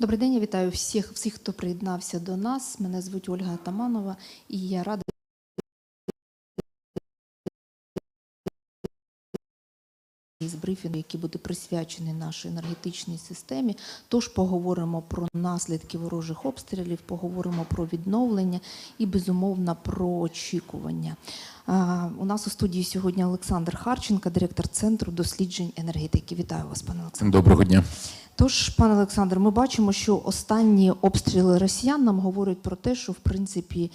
Добрий день, я вітаю всіх, всіх, хто приєднався до нас. Мене звуть Ольга Атаманова, і я рада з брифінгу, який буде присвячений нашій енергетичній системі. Тож поговоримо про наслідки ворожих обстрілів, поговоримо про відновлення і безумовно про очікування. У нас у студії сьогодні Олександр Харченко, директор центру досліджень енергетики. Вітаю вас, пане Олександр. Доброго дня. Тож, пане Олександр, ми бачимо, що останні обстріли росіян нам говорять про те, що в принципі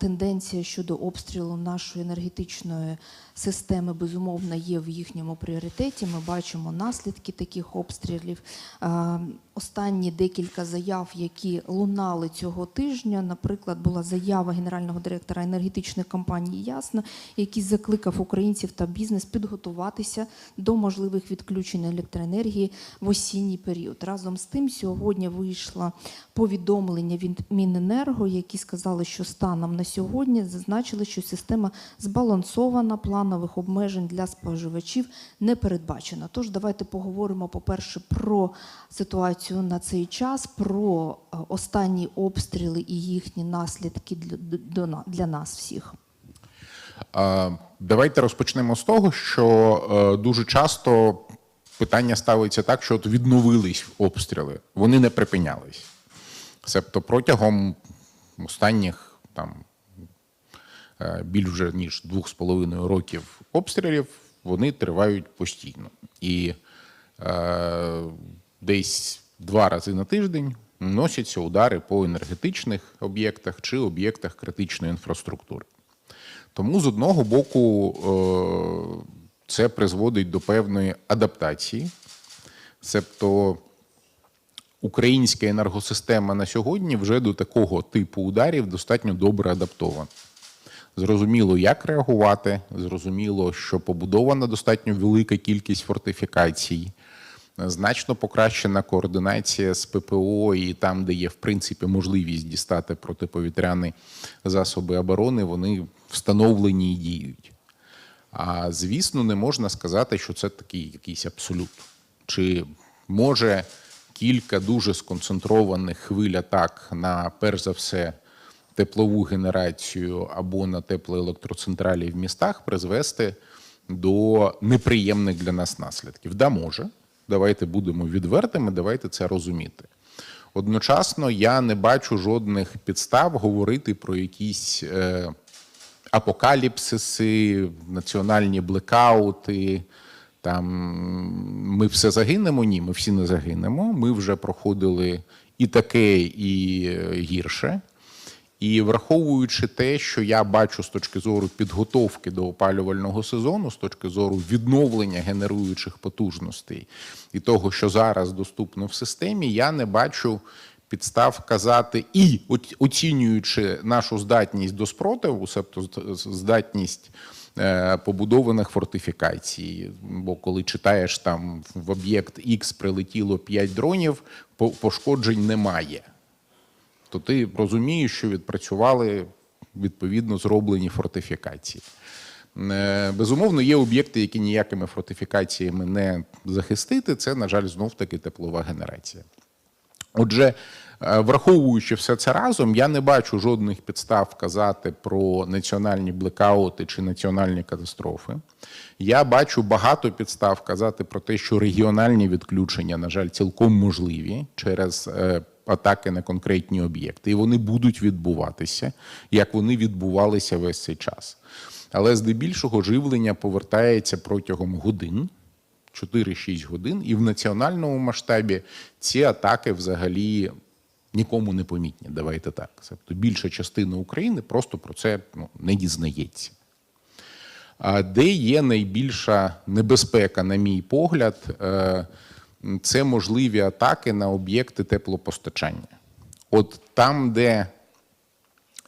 тенденція щодо обстрілу нашої енергетичної системи безумовно є в їхньому пріоритеті. Ми бачимо наслідки таких обстрілів. Останні декілька заяв, які лунали цього тижня. Наприклад, була заява генерального директора енергетичної компанії Ясно, який закликав українців та бізнес підготуватися до можливих відключень електроенергії в осінній період. Разом з тим, сьогодні вийшло повідомлення від Міненерго, які сказали, що станом на сьогодні зазначили, що система збалансована, планових обмежень для споживачів не передбачено. Тож давайте поговоримо, по-перше, про ситуацію на цей час, про е, останні обстріли і їхні наслідки для, нас всіх. Давайте розпочнемо з того, що е, дуже часто питання ставиться так, що от відновились обстріли, вони не припинялись. Себто протягом останніх там е, більш ніж двох з половиною років обстрілів вони тривають постійно. І е, десь два рази на тиждень носяться удари по енергетичних об'єктах чи об'єктах критичної інфраструктури. Тому з одного боку е, це призводить до певної адаптації, себто українська енергосистема на сьогодні вже до такого типу ударів достатньо добре адаптована. Зрозуміло, як реагувати, зрозуміло, що побудована достатньо велика кількість фортифікацій, значно покращена координація з ППО, і там, де є в принципі можливість дістати протиповітряні засоби оборони, вони встановлені і діють. А звісно, не можна сказати, що це такий якийсь абсолют. Чи може кілька дуже сконцентрованих хвиль атак на перш за все теплову генерацію або на теплоелектроцентралі в містах призвести до неприємних для нас наслідків? Да, може. Давайте будемо відвертими, давайте це розуміти. Одночасно я не бачу жодних підстав говорити про якісь е, апокаліпсиси, національні блекаути. Там ми все загинемо. Ні, ми всі не загинемо. Ми вже проходили і таке, і е, гірше. І враховуючи те, що я бачу з точки зору підготовки до опалювального сезону, з точки зору відновлення генеруючих потужностей і того, що зараз доступно в системі, я не бачу підстав казати і оцінюючи нашу здатність до спротиву, себто здатність е, побудованих фортифікацій. Бо коли читаєш там в об'єкт X прилетіло 5 дронів, по- пошкоджень немає то ти розумієш, що відпрацювали відповідно зроблені фортифікації. Е, Безумовно, є об'єкти, які ніякими фортифікаціями не захистити. Це, на жаль, знов таки теплова генерація. Отже, е, враховуючи все це разом, я не бачу жодних підстав казати про національні блекаути чи національні катастрофи. Я бачу багато підстав казати про те, що регіональні відключення, на жаль, цілком можливі через е, атаки на конкретні об'єкти, і вони будуть відбуватися, як вони відбувалися весь цей час. Але здебільшого живлення повертається протягом годин. 4-6 годин, і в національному масштабі ці атаки взагалі нікому не помітні. Давайте так. Тобто більша частина України просто про це ну, не дізнається. А де є найбільша небезпека, на мій погляд, е, це можливі атаки на об'єкти теплопостачання. От там, де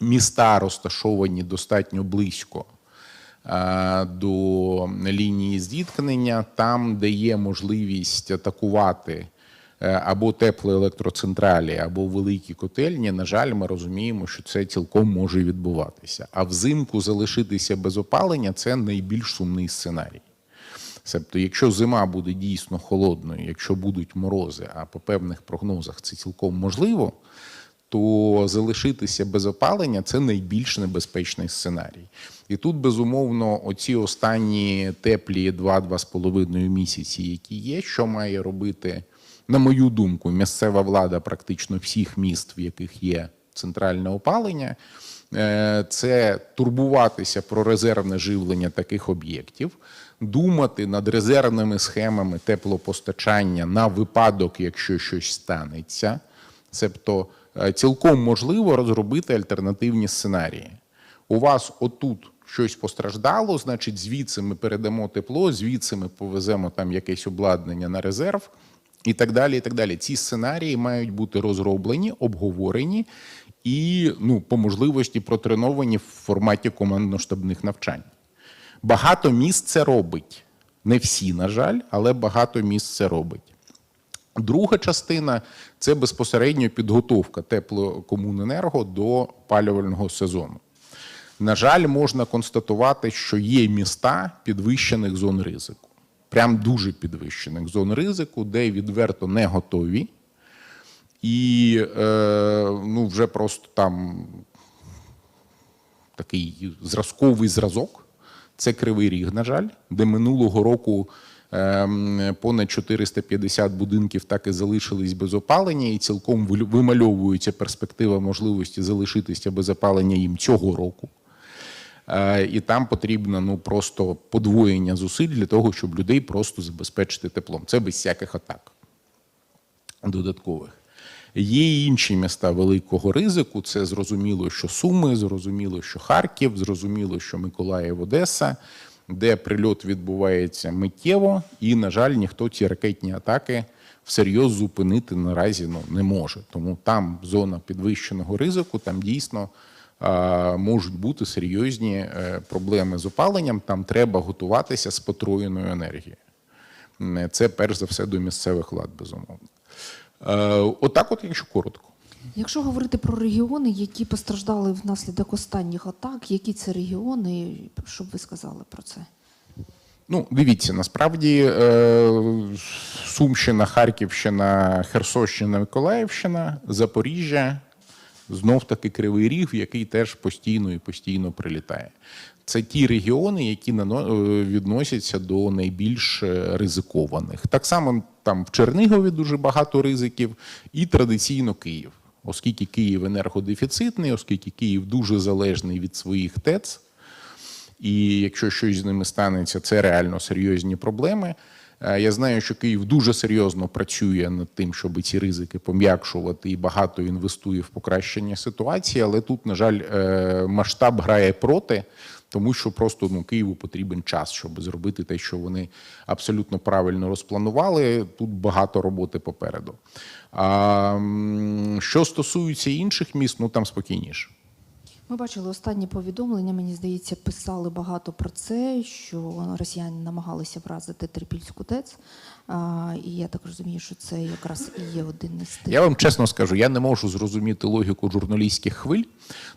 міста розташовані достатньо близько е, до лінії зіткнення, там, де є можливість атакувати е, або теплоелектроцентралі, або великі котельні, на жаль, ми розуміємо, що це цілком може відбуватися. А взимку залишитися без опалення це найбільш сумний сценарій. Тобто, якщо зима буде дійсно холодною, якщо будуть морози, а по певних прогнозах це цілком можливо, то залишитися без опалення це найбільш небезпечний сценарій. І тут, безумовно, оці останні теплі 2-2,5 місяці, які є, що має робити, на мою думку, місцева влада практично всіх міст, в яких є центральне опалення, е, це турбуватися про резервне живлення таких об'єктів, думати над резервними схемами теплопостачання на випадок, якщо щось станеться. Тобто е, цілком можливо розробити альтернативні сценарії. У вас отут щось постраждало, значить, звідси ми передамо тепло, звідси ми повеземо там якесь обладнання на резерв і так далі. і так далі. Ці сценарії мають бути розроблені, обговорені і ну, по можливості протреновані в форматі командно-штабних навчань. Багато міст це робить. Не всі, на жаль, але багато міст це робить. Друга частина це безпосередньо підготовка теплокомуненерго до опалювального сезону. На жаль, можна констатувати, що є міста підвищених зон ризику, прям дуже підвищених зон ризику, де відверто не готові, і е, ну, вже просто там такий зразковий зразок. Це Кривий Ріг, на жаль, де минулого року ем, понад 450 будинків так і залишились без опалення, і цілком вимальовується перспектива можливості залишитися без опалення їм цього року. Е, І там потрібно ну просто подвоєння зусиль для того, щоб людей просто забезпечити теплом. Це без всяких атак додаткових. Є і інші міста великого ризику. Це зрозуміло, що Суми, зрозуміло, що Харків, зрозуміло, що Миколаїв, Одеса, де прильот відбувається миттєво, і, на жаль, ніхто ці ракетні атаки всерйоз зупинити наразі ну, не може. Тому там зона підвищеного ризику, там дійсно можуть бути серйозні е, проблеми з опаленням. Там треба готуватися з потроєною енергією. Це перш за все до місцевих влад, безумовно. Е, Отак, от, якщо коротко. Якщо говорити про регіони, які постраждали внаслідок останніх атак, які це регіони, що б ви сказали про це? Ну, дивіться, насправді е, Сумщина, Харківщина, Херсонщина, Миколаївщина, Запоріжжя, знов таки Кривий Ріг, який теж постійно і постійно прилітає. Це ті регіони, які е, відносяться до найбільш ризикованих. Так само там в Чернігові дуже багато ризиків, і традиційно Київ, оскільки Київ енергодефіцитний, оскільки Київ дуже залежний від своїх ТЕЦ. І якщо щось з ними станеться, це реально серйозні проблеми. Е, Я знаю, що Київ дуже серйозно працює над тим, щоб ці ризики пом'якшувати і багато інвестує в покращення ситуації, але тут, на жаль, е, масштаб грає проти, тому що просто ну, Києву потрібен час, щоб зробити те, що вони абсолютно правильно розпланували. Тут багато роботи попереду. А що стосується інших міст, ну там спокійніше. Ми бачили останні повідомлення. Мені здається, писали багато про це, що росіяни намагалися вразити Трипільську ТЕЦ. І я так розумію, що це якраз і є один із тих. Я вам чесно скажу, я не можу зрозуміти логіку журналістських хвиль,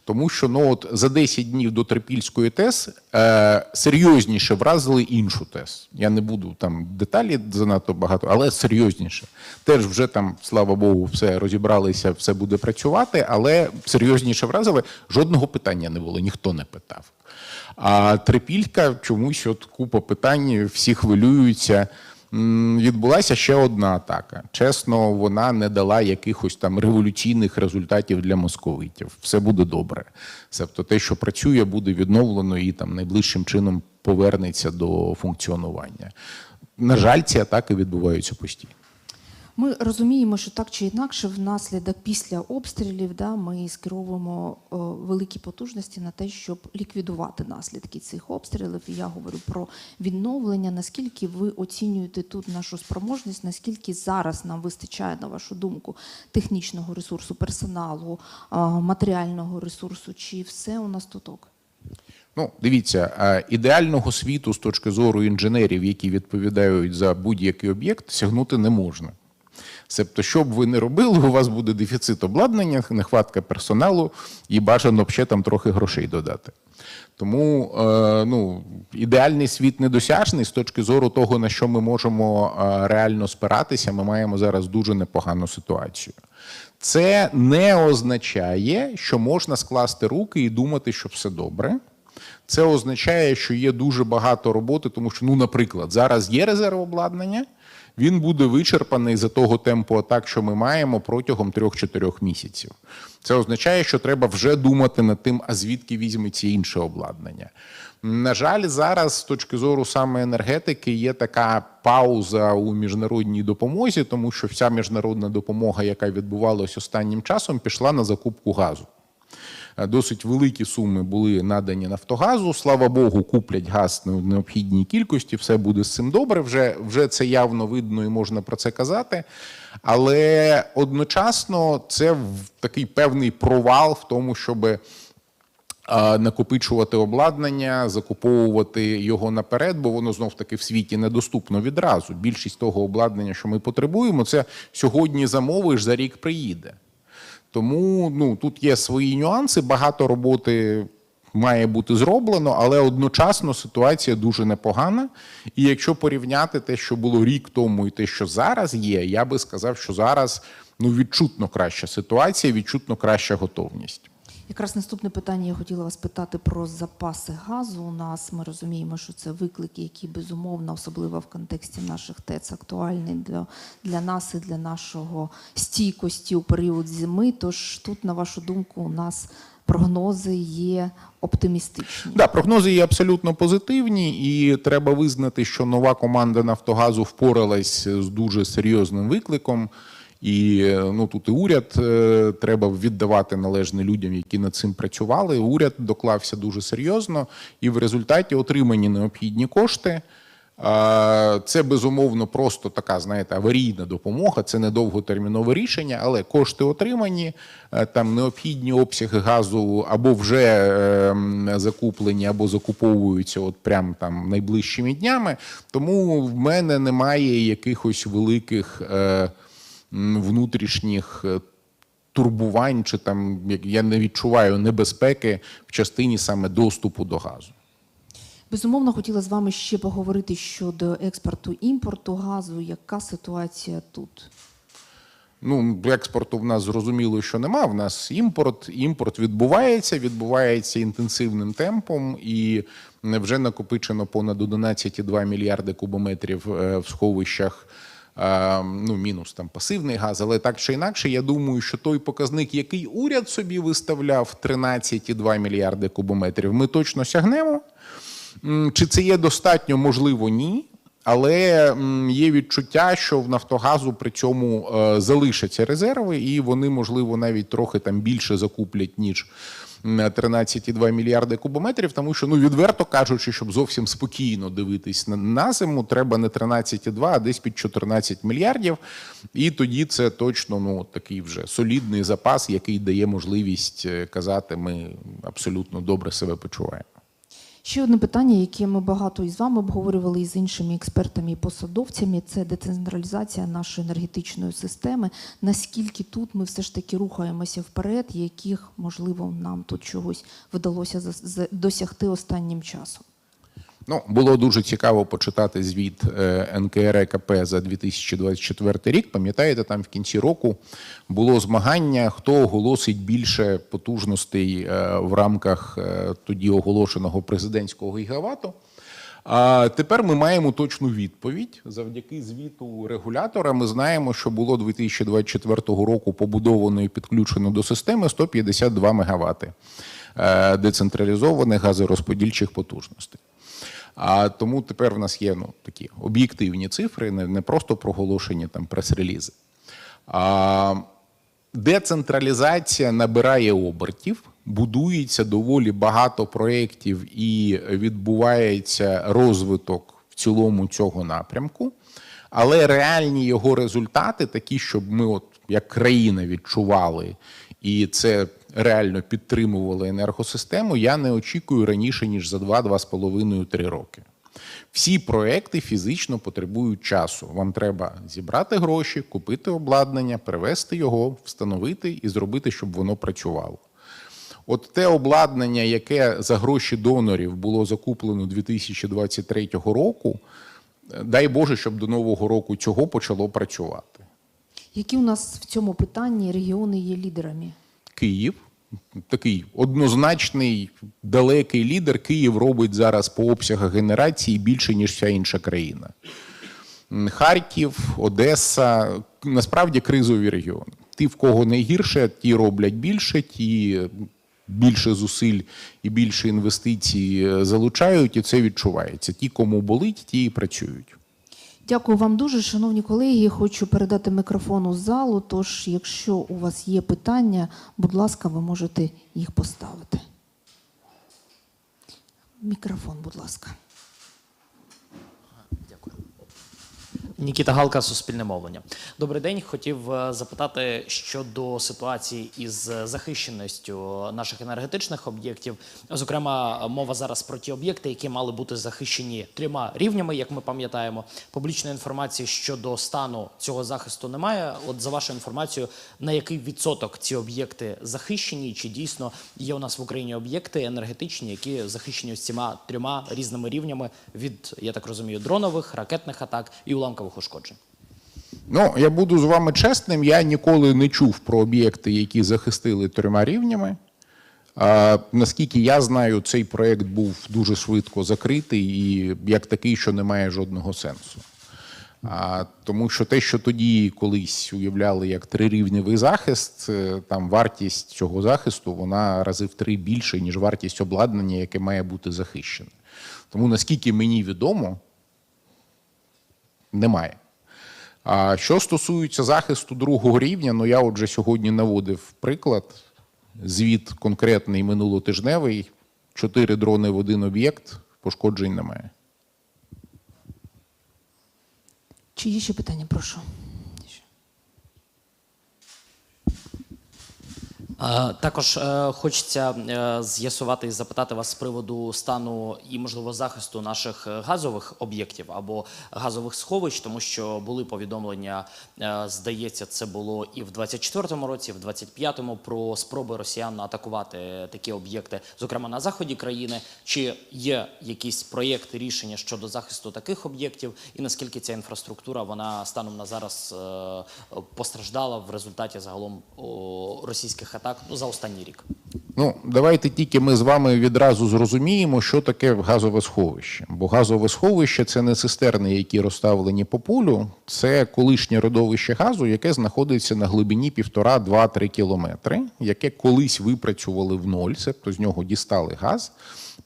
тому що ну от за 10 днів до Трипільської ТЕС е, серйозніше вразили іншу ТЕС. Я не буду там деталі занадто багато, але серйозніше. Теж вже там, слава Богу, все розібралися, все буде працювати, але серйозніше вразили. Жодного питання не було, ніхто не питав. А Трипілька чомусь от купа питань, всі хвилюються. Відбулася ще одна атака. Чесно, вона не дала якихось там революційних результатів для московитів. Все буде добре. Тобто те, що працює, буде відновлено і там найближчим чином повернеться до функціонування. На жаль, ці атаки відбуваються постійно. Ми розуміємо, що так чи інакше, внаслідок після обстрілів, да, ми скеровуємо е, великі потужності на те, щоб ліквідувати наслідки цих обстрілів. Я говорю про відновлення. Наскільки ви оцінюєте тут нашу спроможність? Наскільки зараз нам вистачає, на вашу думку, технічного ресурсу, персоналу, е, матеріального ресурсу? Чи все у нас тут ок? Ну, дивіться, е, ідеального світу з точки зору інженерів, які відповідають за будь-який об'єкт, сягнути не можна. Себто, що б ви не робили, у вас буде дефіцит обладнання, нехватка персоналу і бажано б ще там трохи грошей додати. Тому е, ну, ідеальний світ недосяжний з точки зору того, на що ми можемо е, реально спиратися, ми маємо зараз дуже непогану ситуацію. Це не означає, що можна скласти руки і думати, що все добре. Це означає, що є дуже багато роботи, тому що, ну, наприклад, зараз є резерв обладнання, він буде вичерпаний за того темпу атак, що ми маємо протягом 3-4 місяців. Це означає, що треба вже думати над тим, а звідки візьметься інше обладнання. На жаль, зараз з точки зору саме енергетики є така пауза у міжнародній допомозі, тому що вся міжнародна допомога, яка відбувалась останнім часом, пішла на закупку газу. Е, Досить великі суми були надані Нафтогазу. Слава Богу, куплять газ в необхідній кількості. Все буде з цим добре. Вже, вже це явно видно і можна про це казати. Але одночасно це такий певний провал в тому, щоб накопичувати обладнання, закуповувати його наперед, бо воно знов таки в світі недоступно відразу. Більшість того обладнання, що ми потребуємо, це сьогодні замовиш, за рік приїде. Тому ну, тут є свої нюанси, багато роботи має бути зроблено, але одночасно ситуація дуже непогана. І якщо порівняти те, що було рік тому, і те, що зараз є, я би сказав, що зараз ну, відчутно краща ситуація, відчутно краща готовність. Якраз наступне питання я хотіла вас питати про запаси газу. У нас ми розуміємо, що це виклики, які безумовно, особливо в контексті наших ТЕЦ, актуальні для, для нас і для нашого стійкості у період зими. Тож тут, на вашу думку, у нас прогнози є оптимістичні. Да, прогнози є абсолютно позитивні, і треба визнати, що нова команда Нафтогазу впоралась з дуже серйозним викликом. І е, ну тут і уряд е, треба віддавати належне людям, які над цим працювали. Уряд доклався дуже серйозно, і в результаті отримані необхідні кошти. Це безумовно просто така, знаєте, аварійна допомога. Це не довготермінове рішення, але кошти отримані. е, Там необхідні обсяги газу або вже закуплені, або закуповуються от прям там найближчими днями. Тому в мене немає якихось великих внутрішніх. е, Турбувань чи там я не відчуваю небезпеки в частині саме доступу до газу. Безумовно, хотіла з вами ще поговорити щодо експорту імпорту газу. Яка ситуація тут? Ну, експорту в нас зрозуміло, що нема. В нас імпорт. Імпорт відбувається, відбувається інтенсивним темпом, і вже накопичено понад 11,2 мільярди кубометрів е, в сховищах. Е, Ну, мінус там пасивний газ, але так чи інакше, я думаю, що той показник, який уряд собі виставляв, 13,2 мільярди кубометрів, ми точно сягнемо. Чи це є достатньо? Можливо, ні. Але є відчуття, що в Нафтогазу при цьому е, залишаться резерви, і вони, можливо, навіть трохи там більше закуплять, ніж 13,2 мільярди кубометрів, тому що, ну відверто кажучи, щоб зовсім спокійно дивитись на, на зиму, треба не 13,2, а десь під 14 мільярдів. І тоді це точно ну, такий вже солідний запас, який дає можливість е, казати, ми абсолютно добре себе почуваємо. Ще одне питання, яке ми багато із вами обговорювали і з іншими експертами і посадовцями, це децентралізація нашої енергетичної системи. Наскільки тут ми все ж таки рухаємося вперед, яких можливо нам тут чогось вдалося досягти останнім часом? Ну, було дуже цікаво почитати звіт е, НКРЕКП за 2024 рік. Пам'ятаєте, там в кінці року було змагання, хто оголосить більше потужностей е, в рамках е, тоді оголошеного президентського гігавату. А тепер ми маємо точну відповідь. Завдяки звіту регулятора ми знаємо, що було 2024 року побудовано і підключено до системи 152 мегавати е, децентралізованих газорозподільчих потужностей. А тому тепер в нас є ну, такі об'єктивні цифри, не, не просто проголошені там прес-релізи. А, децентралізація набирає обертів, будується доволі багато проєктів і відбувається розвиток в цілому цього напрямку. Але реальні його результати, такі, щоб ми, от як країна, відчували, і це реально підтримували енергосистему, я не очікую раніше ніж за 2-2,5-3 роки. Всі проекти фізично потребують часу. Вам треба зібрати гроші, купити обладнання, привезти його, встановити і зробити, щоб воно працювало. От те обладнання, яке за гроші донорів було закуплено 2023 року, дай Боже, щоб до нового року цього почало працювати. Які у нас в цьому питанні регіони є лідерами? Київ. Такий однозначний далекий лідер. Київ робить зараз по обсягах генерації більше, ніж вся інша країна. Харків, Одеса насправді кризові регіони. Ті, в кого найгірше, ті роблять більше, ті більше зусиль і більше інвестицій е, залучають, і це відчувається. Ті, кому болить, ті і працюють. Дякую вам дуже, шановні колеги. Хочу передати мікрофон у залу. Тож, якщо у вас є питання, будь ласка, ви можете їх поставити. Мікрофон, будь ласка. Нікіта Галка, Суспільне мовлення. Добрий день. Хотів е, запитати щодо ситуації із захищеністю наших енергетичних об'єктів. Зокрема, мова зараз про ті об'єкти, які мали бути захищені трьома рівнями, як ми пам'ятаємо. Публічної інформації щодо стану цього захисту немає. От за вашою інформацією, на який відсоток ці об'єкти захищені? Чи дійсно є у нас в Україні об'єкти енергетичні, які захищені ось цими трьома різними рівнями від, я так розумію, дронових, ракетних атак і уламкових ушкоджень? Ну, я буду з вами чесним. Я ніколи не чув про об'єкти, які захистили трьома рівнями. А, наскільки я знаю, цей проект був дуже швидко закритий і як такий, що не має жодного сенсу. А, тому що те, що тоді колись уявляли як трирівневий захист, е, там вартість цього захисту вона рази в три більше, ніж вартість обладнання, яке має бути захищене. Тому наскільки мені відомо, немає. А що стосується захисту другого рівня, ну я отже сьогодні наводив приклад. Звіт конкретний минулотижневий, чотири дрони в один об'єкт, пошкоджень немає. Чи є ще питання? Прошу. Також е, хочеться е, з'ясувати і запитати вас з приводу стану і можливо захисту наших е, газових об'єктів або газових сховищ, тому що були повідомлення, е, здається, це було і в 24-му році, і в 25-му про спроби росіян атакувати такі об'єкти, зокрема на заході країни. Чи є якісь проєкти рішення щодо захисту таких об'єктів, і наскільки ця інфраструктура вона станом на зараз е, постраждала в результаті загалом російських атак ну, за останній рік? Ну, давайте тільки ми з вами відразу зрозуміємо, що таке газове сховище. Бо газове сховище це не цистерни, які розставлені по полю, це колишнє родовище газу, яке знаходиться на глибині 1,5-2-3 кілометри, яке колись випрацювали в ноль, тобто з нього дістали газ,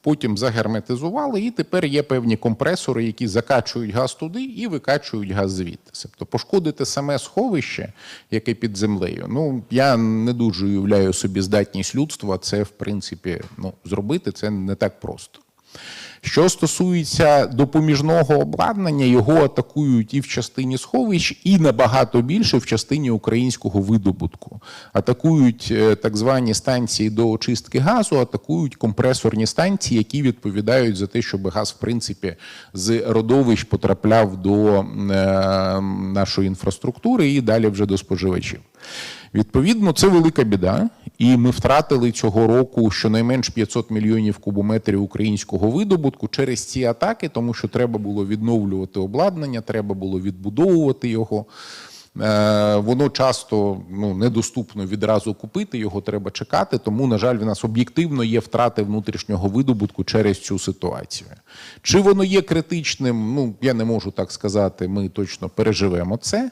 потім загерметизували, і тепер є певні компресори, які закачують газ туди і викачують газ звідти. Тобто пошкодити саме сховище, яке під землею. Ну я не дуже уявляю собі здатність людства це в принципі ну, зробити це не так просто. Що стосується допоміжного обладнання, його атакують і в частині сховищ, і набагато більше в частині українського видобутку. Атакують е, так звані станції до очистки газу, атакують компресорні станції, які відповідають за те, щоб газ, в принципі, з родовищ потрапляв до е, нашої інфраструктури і далі вже до споживачів. Відповідно, це велика біда, і ми втратили цього року щонайменш 500 мільйонів кубометрів українського видобутку через ці атаки, тому що треба було відновлювати обладнання, треба було відбудовувати його. Е, Воно часто ну, недоступно відразу купити, його треба чекати. Тому, на жаль, в нас об'єктивно є втрати внутрішнього видобутку через цю ситуацію. Чи воно є критичним? Ну я не можу так сказати. Ми точно переживемо це.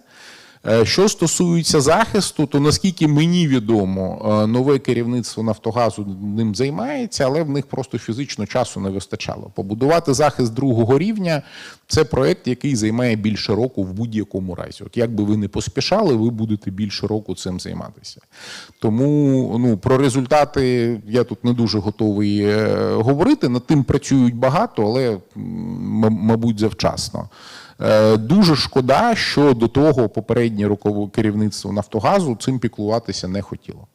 Е, Що стосується захисту, то наскільки мені відомо, е, нове керівництво Нафтогазу ним займається, але в них просто фізично часу не вистачало. Побудувати захист другого рівня це проект, який займає більше року в будь-якому разі. От як би ви не поспішали, ви будете більше року цим займатися. Тому ну, про результати я тут не дуже готовий е, говорити. Над тим працюють багато, але мабуть завчасно. Е, Дуже шкода, що до того попереднє рукове керівництво Нафтогазу цим піклуватися не хотіло.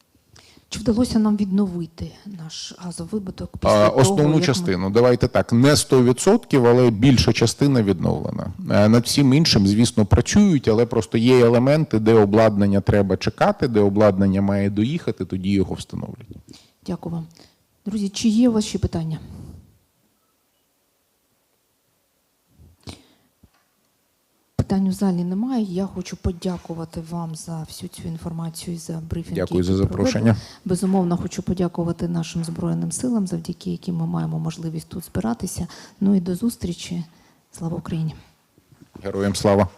Чи вдалося нам відновити наш газовибуток А, після того, Основну як ми- частину, давайте так, не 100%, але більша частина відновлена. Е, Над всім іншим, звісно, працюють, але просто є елементи, де обладнання треба чекати, де обладнання має доїхати, тоді його встановлять. Дякую вам. Друзі, чи є у вас ще питання? Питань у залі немає. Я хочу подякувати вам за всю цю інформацію і за брифінг. Дякую за запрошення. запрошення. Безумовно, хочу подякувати нашим Збройним силам, завдяки яким ми маємо можливість тут збиратися. Ну і до зустрічі. Слава Україні! Героям слава!